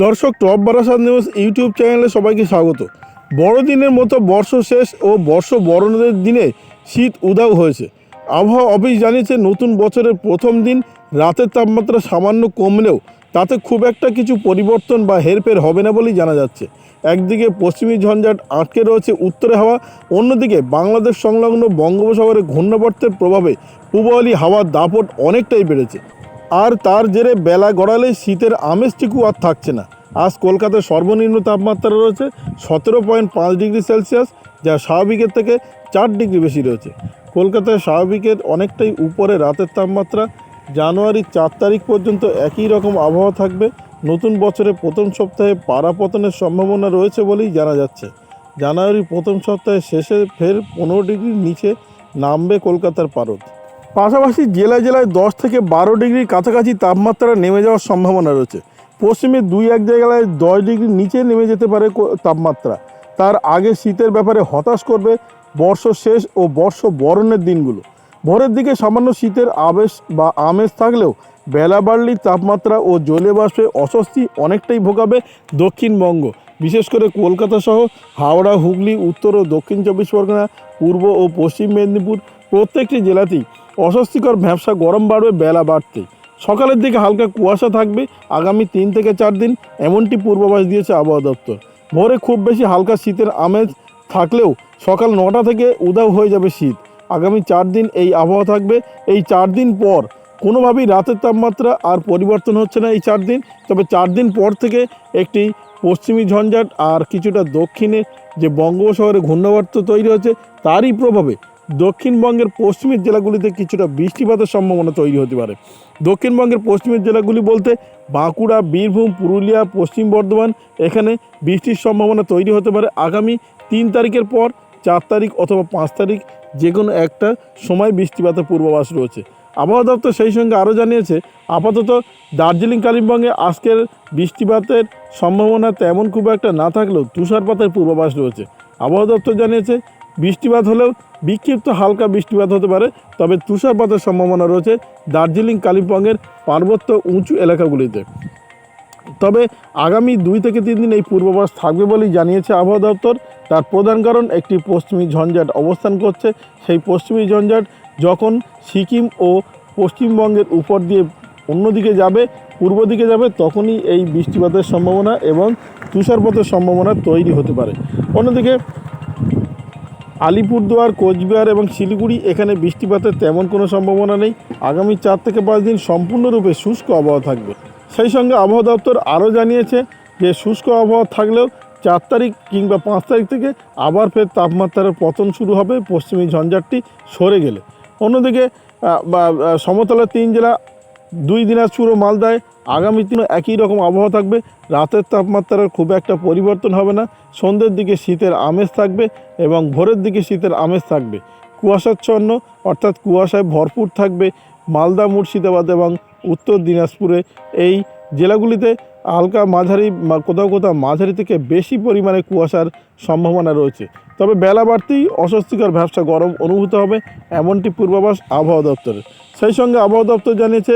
দর্শক top Barasat news YouTube চ্যানেলে সবাইকে স্বাগত। বড়দিনের মতো বর্ষ শেষ ও বর্ষ বরণের দিনে শীত উদাও হয়েছে। আবহাওয়া অফিস জানিয়েছে নতুন বছরের প্রথম দিন, রাতের তাপমাত্রা সামান্য কমলেও তাতে খুব একটা কিছু পরিবর্তন বা হেরফের হবে না বলেই জানা যাচ্ছে। একদিকে পশ্চিমী ঝঞ্ঝাট আটকে রয়েছে উত্তরে হাওয়া, অন্যদিকে বাংলাদেশ সংলগ্ন বঙ্গোপসাগরে ঘূর্ণাবর্তের প্রভাবে পূবালি হাওয়ার দাপট অনেকটাই বেড়েছে। আর তার জেরে বেলা গড়ালে শীতের আমেজটুকু আর থাকছে না। আজ কলকাতার সর্বনিম্ন তাপমাত্রা রয়েছে সতেরো পয়েন্ট পাঁচ ডিগ্রি সেলসিয়াস, যা স্বাভাবিকের থেকে চার ডিগ্রি বেশি রয়েছে। কলকাতায় স্বাভাবিকের অনেকটাই উপরে রাতের তাপমাত্রা। জানুয়ারির চার তারিখ পর্যন্ত একই রকম আবহাওয়া থাকবে। নতুন বছরের প্রথম সপ্তাহে পাড়া পতনের সম্ভাবনা রয়েছে বলেই জানা যাচ্ছে। জানুয়ারির প্রথম সপ্তাহের শেষে ফের পনেরো ডিগ্রির নিচে নামবে কলকাতার পারদ। পাশাপাশি জেলায় জেলায় দশ থেকে বারো ডিগ্রির কাছাকাছি তাপমাত্রা নেমে যাওয়ার সম্ভাবনা রয়েছে। পশ্চিমে দুই এক জায়গায় দশ ডিগ্রির নিচে নেমে যেতে পারে তাপমাত্রা। তার আগে শীতের ব্যাপারে হতাশ করবে বর্ষ শেষ ও বর্ষ বরণের দিনগুলো। ভোরের দিকে সামান্য শীতের আবেশ বা আমেজ থাকলেও বেলা বাড়লেই তাপমাত্রা ও জলে বাষ্পে অস্বস্তি অনেকটাই ভোগাবে দক্ষিণবঙ্গ। বিশেষ করে কলকাতা সহ হাওড়া, হুগলি, উত্তর ও দক্ষিণ চব্বিশ পরগনা, পূর্ব ও পশ্চিম মেদিনীপুর প্রত্যেকটি জেলাতেই অস্বস্তিকর ভ্যাবসা গরম বাড়বে, বেলা বাড়তে। সকালের দিকে হালকা কুয়াশা থাকবে, আগামী তিন থেকে চার দিন এমনটি পূর্বাভাস দিয়েছে আবহাওয়া দপ্তর। ভোরে খুব বেশি হালকা শীতের আমেজ থাকলেও সকাল নটা থেকে উদাও হয়ে যাবে শীত। আগামী চার দিন এই আবহাওয়া থাকবে। এই চার দিন পর কোনোভাবেই রাতের তাপমাত্রা আর পরিবর্তন হচ্ছে না এই চার দিন। তবে চার দিন পর থেকে একটি পশ্চিমী ঝঞ্ঝাট আর কিছুটা দক্ষিণে যে বঙ্গোপসাগরে ঘূর্ণাবর্ত তৈরি হচ্ছে তারই প্রভাবে দক্ষিণবঙ্গের পশ্চিমের জেলাগুলিতে কিছুটা বৃষ্টিপাতের সম্ভাবনা তৈরি হতে পারে। দক্ষিণবঙ্গের পশ্চিমের জেলাগুলি বলতে বাঁকুড়া, বীরভূম, পুরুলিয়া, পশ্চিম বর্ধমান, এখানে বৃষ্টির সম্ভাবনা তৈরি হতে পারে আগামী তিন তারিখের পর, চার তারিখ অথবা পাঁচ তারিখ যে কোনো একটা সময় বৃষ্টিপাতের পূর্বাভাস রয়েছে। আবহাওয়া দপ্তর সেই সঙ্গে আরও জানিয়েছে, আপাতত দার্জিলিং, কালিম্পংয়ে আজকের বৃষ্টিপাতের সম্ভাবনা তেমন খুব একটা না থাকলেও তুষারপাতের পূর্বাভাস রয়েছে। আবহাওয়া দপ্তর জানিয়েছে বৃষ্টিপাত হলেও বিক্ষিপ্ত হালকা বৃষ্টিপাত হতে পারে, তবে তুষারপাতের সম্ভাবনা রয়েছে দার্জিলিং, কালিম্পংয়ের পার্বত্য উঁচু এলাকাগুলিতে। তবে আগামী দুই থেকে তিন দিন এই পূর্বাভাস থাকবে বলেই জানিয়েছে আবহাওয়া দপ্তর। তার প্রধান কারণ, একটি পশ্চিমী ঝঞ্ঝাট অবস্থান করছে। সেই পশ্চিমী ঝঞ্ঝাট যখন সিকিম ও পশ্চিমবঙ্গের উপর দিয়ে অন্যদিকে যাবে, পূর্ব দিকে যাবে, তখনই এই বৃষ্টিপাতের সম্ভাবনা এবং তুষারপাতের সম্ভাবনা তৈরি হতে পারে। অন্যদিকে আলিপুরদুয়ার, কোচবিহার এবং শিলিগুড়ি এখানে বৃষ্টিপাতের তেমন কোনো সম্ভাবনা নেই। আগামী চার থেকে পাঁচ দিন সম্পূর্ণরূপে শুষ্ক আবহাওয়া থাকবে। সেই সঙ্গে আবহাওয়া দপ্তর আরও জানিয়েছে যে, শুষ্ক আবহাওয়া থাকলেও চার তারিখ কিংবা পাঁচ তারিখ থেকে আবার ফের তাপমাত্রার পতন শুরু হবে। পশ্চিমী ঝঞ্ঝাটটি সরে গেলে। অন্যদিকে সমতলের তিন জেলা দুই দিনাজপুর ও মালদায় আগামী দিনও একই রকম আবহাওয়া থাকবে। রাতের তাপমাত্রার খুব একটা পরিবর্তন হবে না। সন্ধ্যের দিকে শীতের আমেজ থাকবে এবং ভোরের দিকে শীতের আমেজ থাকবে। কুয়াশাচ্ছন্ন, অর্থাৎ কুয়াশায় ভরপুর থাকবে মালদা, মুর্শিদাবাদ এবং উত্তর দিনাজপুরে। এই জেলাগুলিতে হালকা মাঝারি কোথাও কোথাও মাঝারি থেকে বেশি পরিমাণে কুয়াশার সম্ভাবনা রয়েছে। তবে বেলা বাড়তেই অস্বস্তিকর ব্যবসা গরম অনুভূত হবে, এমনটি পূর্বাভাস আবহাওয়া দপ্তরের। সেই সঙ্গে আবহাওয়া দপ্তর জানিয়েছে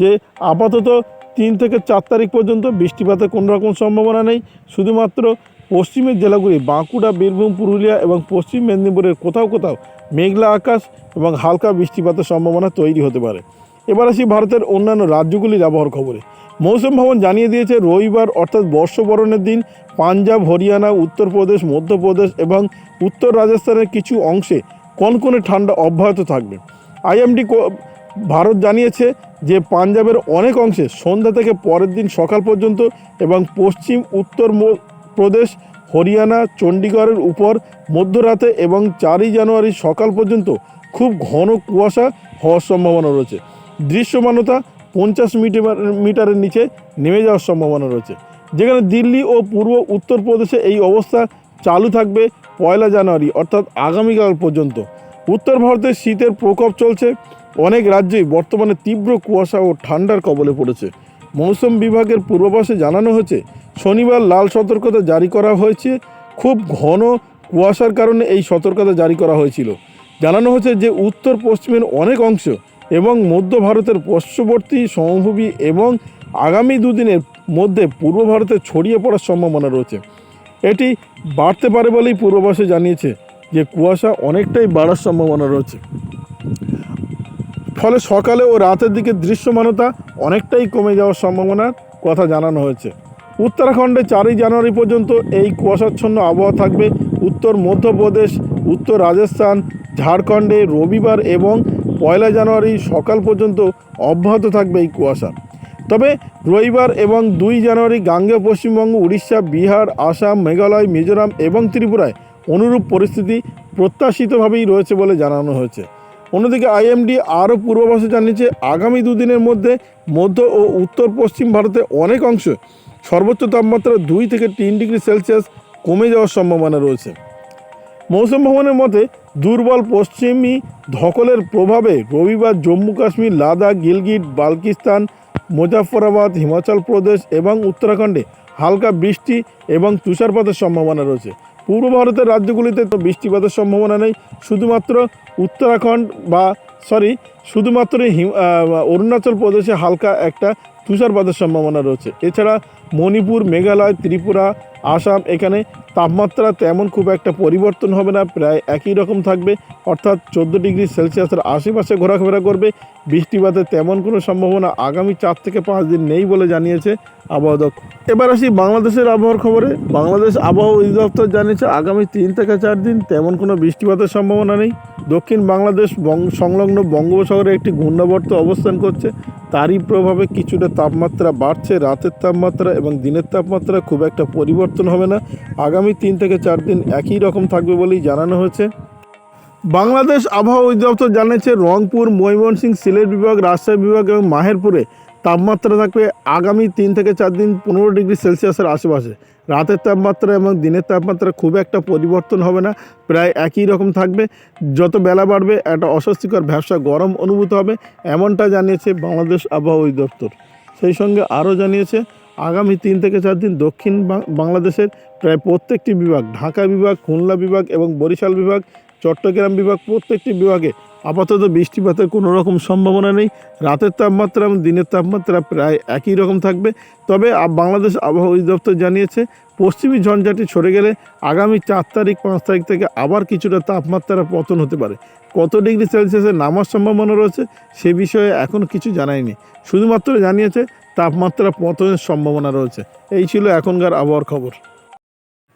যে আপাতত তিন থেকে চার তারিখ পর্যন্ত বৃষ্টিপাতের কোনো রকম সম্ভাবনা নেই। শুধুমাত্র পশ্চিমের জেলাগুলি বাঁকুড়া, বীরভূম, পুরুলিয়া এবং পশ্চিম মেদিনীপুরের কোথাও কোথাও মেঘলা আকাশ এবং হালকা বৃষ্টিপাতের সম্ভাবনা তৈরি হতে পারে। এবার আসি ভারতের অন্যান্য রাজ্যগুলির আবহাওয়ার খবরে। মৌসুম ভবন জানিয়ে দিয়েছে, রবিবার অর্থাৎ বর্ষবরণের দিন পাঞ্জাব, হরিয়ানা, উত্তরপ্রদেশ, মধ্যপ্রদেশ এবং উত্তর রাজস্থানের কিছু অংশে কনকনে ঠান্ডা অব্যাহত থাকবে। আইএমডি ভারত জানিয়েছে যে পাঞ্জাবের অনেক অংশে সন্ধ্যা থেকে পরের দিন সকাল পর্যন্ত এবং পশ্চিম উত্তর প্রদেশ, হরিয়ানা, চণ্ডীগড়ের উপর মধ্যরাতে এবং চারই জানুয়ারি সকাল পর্যন্ত খুব ঘন কুয়াশা হওয়ার সম্ভাবনা রয়েছে। দৃশ্যমানতা পঞ্চাশ মিটার মিটারের নিচে নেমে যাওয়ার সম্ভাবনা রয়েছে। যেখানে দিল্লি ও পূর্ব উত্তরপ্রদেশে এই অবস্থা চালু থাকবে পয়লা জানুয়ারি, অর্থাৎ আগামীকাল পর্যন্ত। উত্তর ভারতে শীতের প্রকোপ চলছে। অনেক রাজ্যেই বর্তমানে তীব্র কুয়াশা ও ঠান্ডার কবলে পড়েছে। মৌসুম বিভাগের পূর্বাভাসে জানানো হয়েছে, শনিবার লাল সতর্কতা জারি করা হয়েছে। খুব ঘন কুয়াশার কারণে এই সতর্কতা জারি করা হয়েছিল। জানানো হয়েছে যে, উত্তর পশ্চিমের অনেক অংশ এবং মধ্য ভারতের পার্শ্ববর্তী সমভূমি এবং আগামী দুদিনের মধ্যে পূর্ব ভারতে ছড়িয়ে পড়ার সম্ভাবনা রয়েছে। এটি বাড়তে পারে বলেই পূর্বাভাসে জানিয়েছে যে কুয়াশা অনেকটাই বাড়ার সম্ভাবনা রয়েছে। ফলে সকালে ও রাতের দিকে দৃশ্যমানতা অনেকটাই কমে যাওয়ার সম্ভাবনার কথা জানানো হয়েছে। উত্তরাখণ্ডে চারই জানুয়ারি পর্যন্ত এই কুয়াশাচ্ছন্ন আবহাওয়া থাকবে। উত্তর মধ্যপ্রদেশ, উত্তর রাজস্থান, ঝাড়খণ্ডে রবিবার এবং পয়লা জানুয়ারি সকাল পর্যন্ত অব্যাহত থাকবে এই কুয়াশা। তবে রবিবার এবং দুই জানুয়ারি গাঙ্গে, পশ্চিমবঙ্গ, উড়িষ্যা, বিহার, আসাম, মেঘালয়, মিজোরাম এবং ত্রিপুরায় অনুরূপ পরিস্থিতি প্রত্যাশিতভাবেই রয়েছে বলে জানানো হয়েছে। অন্যদিকে আইএমডি আরও পূর্বাভাসে জানিয়েছে, আগামী দুদিনের মধ্যে মধ্য ও উত্তর পশ্চিম ভারতে অনেক অংশ সর্বোচ্চ তাপমাত্রা দুই থেকে তিন ডিগ্রি সেলসিয়াস কমে যাওয়ার সম্ভাবনা রয়েছে। মৌসুম ভবনের মতে দুর্বল পশ্চিমী ধকলের প্রভাবে রবিবার জম্মু কাশ্মীর, লাদাখ, গিলগিট, বালকিস্তান মুজাফরাবাদ হিমাচল প্রদেশ এবং উত্তরাখণ্ডে হালকা বৃষ্টি এবং তুষারপাতের সম্ভাবনা রয়েছে। পূর্ব ভারতের রাজ্যগুলিতে তো বৃষ্টিপাতের সম্ভাবনা নেই। শুধুমাত্র উত্তরাখণ্ড বা সরি শুধুমাত্র অরুণাচল প্রদেশে হালকা একটা তুষারপাতের সম্ভাবনা রয়েছে। এছাড়া মণিপুর, মেঘালয়, ত্রিপুরা, আসাম, এখানে তাপমাত্রা তেমন খুব একটা পরিবর্তন হবে না, প্রায় একই রকম থাকবে। অর্থাৎ চোদ্দ ডিগ্রি সেলসিয়াসের আশেপাশে ঘোরাফেরা করবে। বৃষ্টিপাতের তেমন কোনো সম্ভাবনা আগামী চার থেকে পাঁচ দিন নেই বলে জানিয়েছে আবহাওয়া দপ্তর এবার আসি বাংলাদেশের আবহাওয়ার খবরে। বাংলাদেশ আবহাওয়া অধিদপ্তর জানিয়েছে, আগামী তিন থেকে চার দিন তেমন কোনো বৃষ্টিপাতের সম্ভাবনা নেই। দক্ষিণ বাংলাদেশ সংলগ্ন বঙ্গোপসাগরে একটি ঘূর্ণাবর্ত অবস্থান করছে। তারই প্রভাবে কিছুটা তাপমাত্রা বাড়ছে, রাতের তাপমাত্রা এবং দিনের তাপমাত্রা খুব একটা পরিবর্তন হবে না। আগামী তিন থেকে চার দিন একই রকম থাকবে বলেই জানানো হয়েছে। বাংলাদেশ আবহাওয়া অধিদপ্তর জানিয়েছে, রংপুর, ময়মনসিংহ, সিলেট বিভাগ, রাজশাহী বিভাগ এবং মাহেরপুরে তাপমাত্রা থাকবে আগামী তিন থেকে চার দিন পনেরো ডিগ্রি সেলসিয়াসের আশেপাশে। রাতের তাপমাত্রা এবং দিনের তাপমাত্রা খুব একটা পরিবর্তন হবে না, প্রায় একই রকম থাকবে। যত বেলা বাড়বে, একটা অস্বস্তিকর ব্যবসা গরম অনুভূত হবে, এমনটা জানিয়েছে বাংলাদেশ আবহাওয়া অধিদপ্তর। সেই সঙ্গে আরও জানিয়েছে, আগামী তিন থেকে চার দিন দক্ষিণ বাংলাদেশের প্রায় প্রত্যেকটি বিভাগ, ঢাকা বিভাগ, খুলনা বিভাগ এবং বরিশাল বিভাগ চট্টগ্রাম বিভাগ প্রত্যেকটি বিভাগে আপাতত বৃষ্টিপাতের কোনো রকম সম্ভাবনা নেই। রাতের তাপমাত্রা এবং দিনের তাপমাত্রা প্রায় একই রকম থাকবে। তবে বাংলাদেশ আবহাওয়া অধিদপ্তর জানিয়েছে, পশ্চিমী ঝঞ্ঝাটি সরে গেলে আগামী চার তারিখ, পাঁচ তারিখ থেকে আবার কিছুটা তাপমাত্রার পতন হতে পারে। কত ডিগ্রি সেলসিয়াসে নামার সম্ভাবনা রয়েছে সে বিষয়ে এখন কিছু জানায়নি। শুধুমাত্র জানিয়েছে, তাপমাত্রা পতনের সম্ভাবনা রয়েছে। এই ছিল এখনকার আবহাওয়ার খবর।